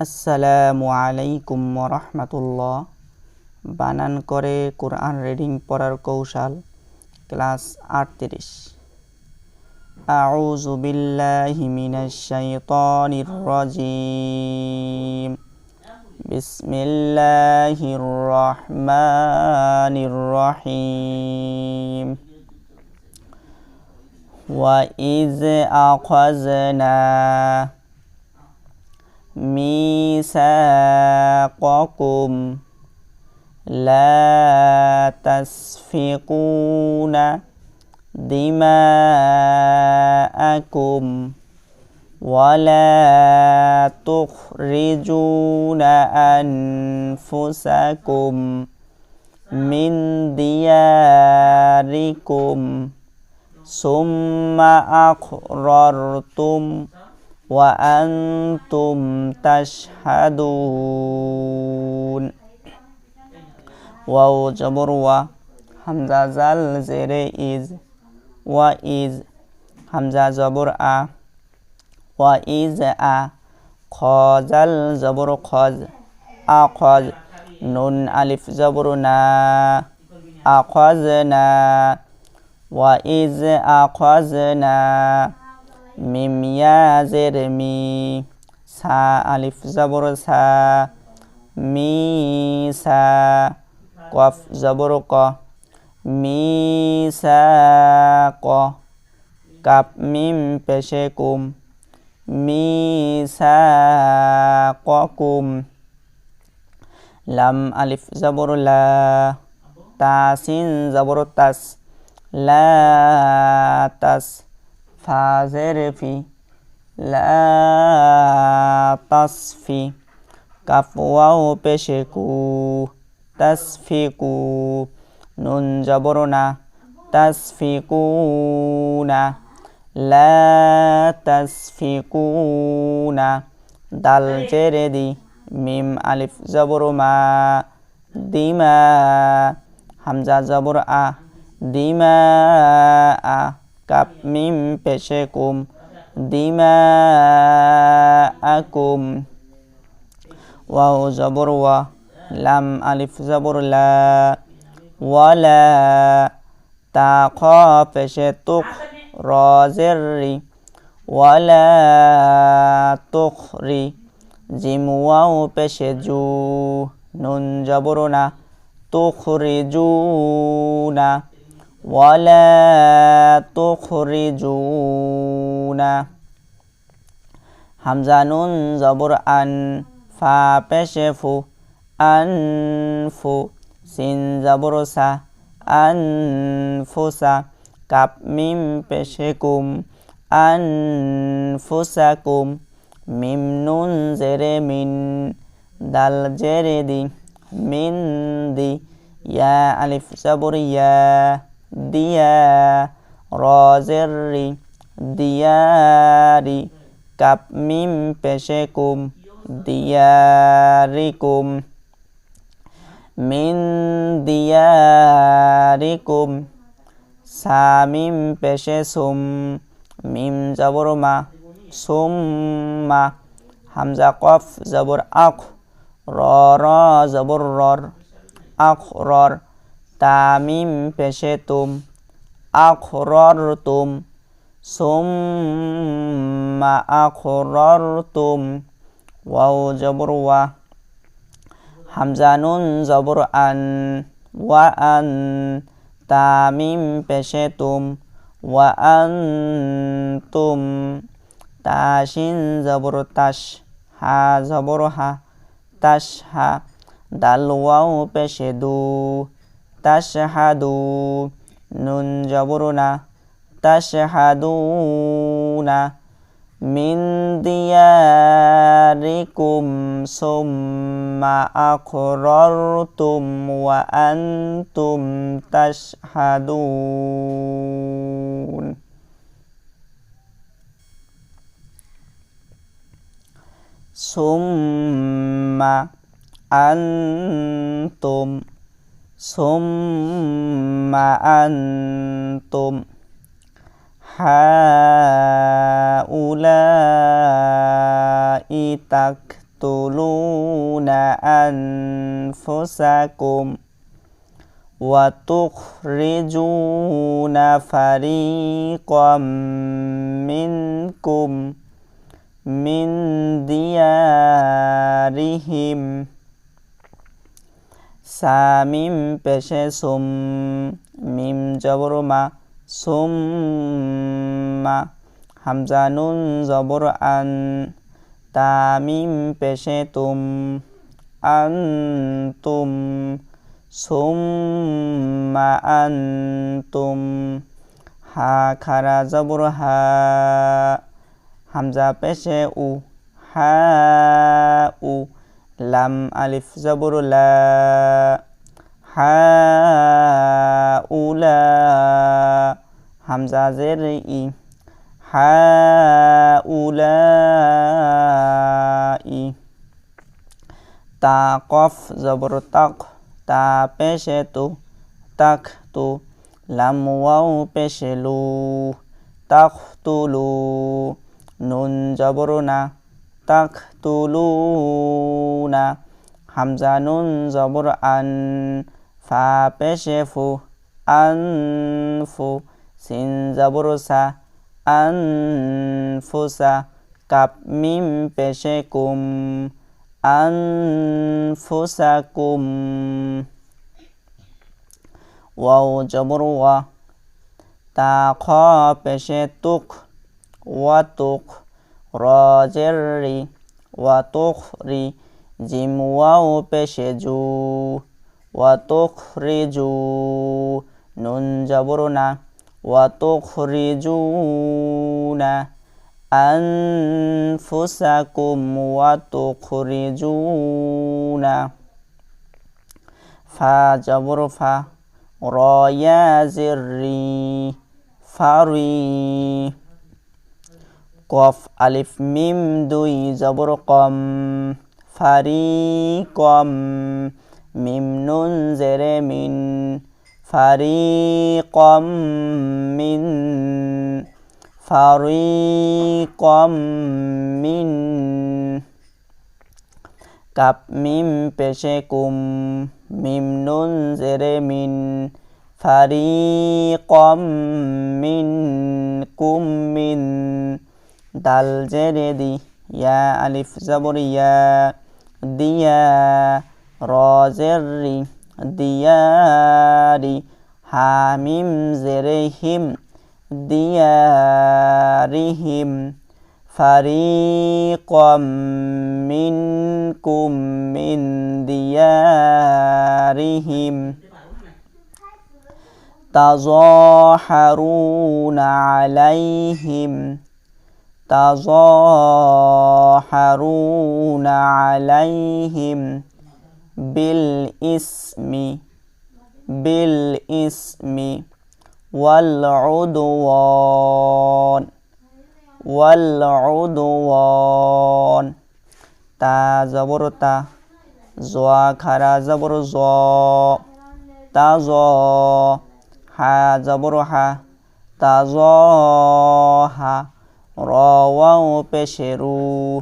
আসসালামু আলাইকুম রহমতুল্লাহ বানান করে কোরআন রিডিং পড়ার কৌশল ক্লাস আটত্রিশ أعوذ بالله من الشيطان الرجيم بسم الله الرحمن الرحيم وإذ أخذنا ميثاقكم لا تسفكون دماءكم ولا تخرجون أنفسكم من دياركم ثم أقررتم وأنتم تشهدون. واو جبر و حمزة زل زیر إز. و إز. حمزة زبر أ و إز أ. قازل زبر قاز أقاز نون ألف زبر نا. أقازنا وإذ أقازنا না ওয়া ইজ আ খজ না মিম ইয়া জের মি, সা, আলিফ জবর সা, মি, সা, কফ জবর ক, মি, সা, ক, কাপ, মিম, পেশে, কুম, মি, সা, ক, কুম, লাম, আলিফ জবর লা তাসিন জবর তাস, লা, তাস ফাজের ফি, লা তাসফি কাফ ওয়াও পেশে কু তাসফিকু, নুন জবর না তাসফিকুনা, লা তাসফিকুনা, দাল জেরে দি, মিম আলিফ জবর মা, দিমা, হামজা জবর আ, দিমা আ। দিমা আকুম ওয়াও, জবর ওয়া। লাম আলিফ, জবর লা। ওয়ালা তা খ পেশে তুক রজের রি ওয়ালা তুক জিম ওয়াও পেশে জু নুন, জবর না। তুখরি জু না জু না হামজা নুন জবর আন ফা ফু আনফু সিন জবর সা কাপ মিম পেশে কুম আনফুসাকুম মিম নুন জেরে মিন দাল জেরে দি মিন দি ইয়া আলিফ জবর ইয়া রি দিয়ারি কাপ মিম পেশে কুম দিয়ারিকুম মিন দিয়ারিকুম সামিম পেশে সুম মিম জবর মা সুম মা হামজা, কফ জবর আখ র জবর রর আখ, রর তামিম পেশে তুম আখ রর তুম সুম মা আখ রর তুম ওয়াও জবর ওয়া হামজা নুন জবর আন ওয়া আন তামিম পেশে তুম ওয়া আন তুম তাশিন জবর তাস হা জবর হা তাস হা, দাল ওয়াও পেশে দু তাস হাদু নুন জবর না তাস হাদু না من دياركم ثم أقررتم وأنتم تشهدون ثم أنتم ثم أنتم هؤلاء تكتمون تقتلون أنفسكم وتخرجون فريقا منكم من ديارهم সামিম পেশে সুম, মিম জবরমা সুম্মা হামজা নুন জবর আন, তামিম পেশে তুম, আন তুম সুম্মা আন তুম, হা খারা জবর হা, হামজা পেশে উ, হা উ লাম আলিফ জবর লা হা উলা হামজা জের ই হা উলা ই তা কফ জবর তাক তা পেশে তু তাক তু লাম ওয়াও পেশে লু তাক তুলু নুন জবর না তাক তুলুনা হামজা নুন জবর আন ফা পেশে ফু আন ফু সিন জবর সা আন ফুসা কাপ মিম পেশে কুম আন ফুসা কুম ওয়াও জবর ওয়া। তা খ পেশে তুক ওয়া তুক রজেরি ওয়াতুখরি জিম ওয়াও পেশে জু ওয়াতুখরিজু নুন জবরনা ওয়াতুখরিজুনা أنفسكم وتخرجون فا جبر فا رايا زري فري কফ, আলিফ, মিম, দুই, জবর, কম ফারি কম মিম, নুন, জেরে, মিন ফারি কম মিন ফারি কম মিন, কাপ, মিম, পেশে, কুম, মিম, নুন, জেরে, মিন ফারি কম মিন, কুম دال زير دي يا ألف زبري يا ديا را دياري حاميم زرهم ديارهم فريق منكم من ديارهم تظاهرون عليهم تظاهرون عليهم بالإسم بالإسم والعدوان والعدوان. تا زبر تا زوا خرا زبر زو تا زوا ها زبر ها تا زوا ها را وانبشروا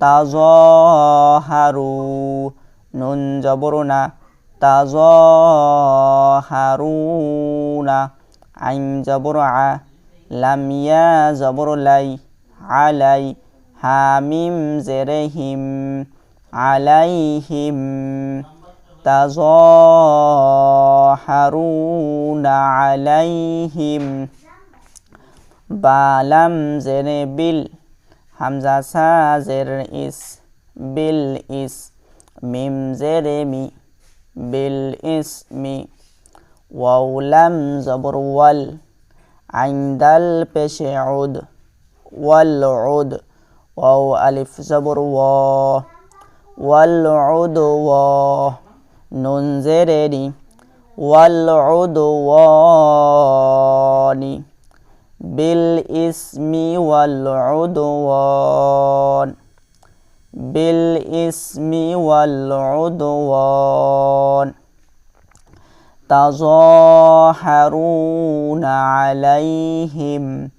تظاهروا نون جبرنا تظاهرون عين جبرع لم يا جبر لي علي حميم زرهم عليهم تظاهرون عليهم বালাম জেনে বিল হামজা সা জের ইস বিল ইস মিম জেরে মি বিল ইস মি ওয়াউলাম জবর ওয়াল আইন্দাল পেশে উদ ওয়াল উদ ওয়াও আলিফ জবর ওয়া ওয়াল উদ ওয়া নুন জেরেনি ওয়াল উদওয়ানি بالإثم والعدوان. بالإثم والعدوان. تظاهرون عليهم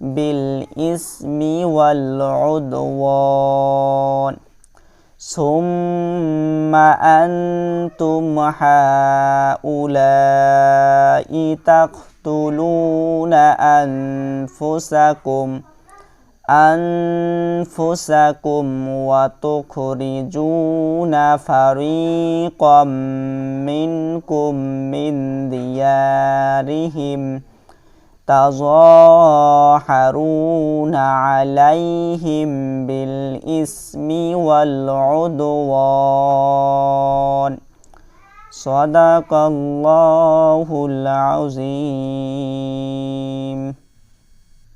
بالإثم والعدوان. ثم أنتم هؤلاء تقفون تقتلون أنفسكم أنفسكم وتخرجون فريقا منكم من ديارهم تظاهرون عليهم بالإثم والعدوان. صدق الله العظيم.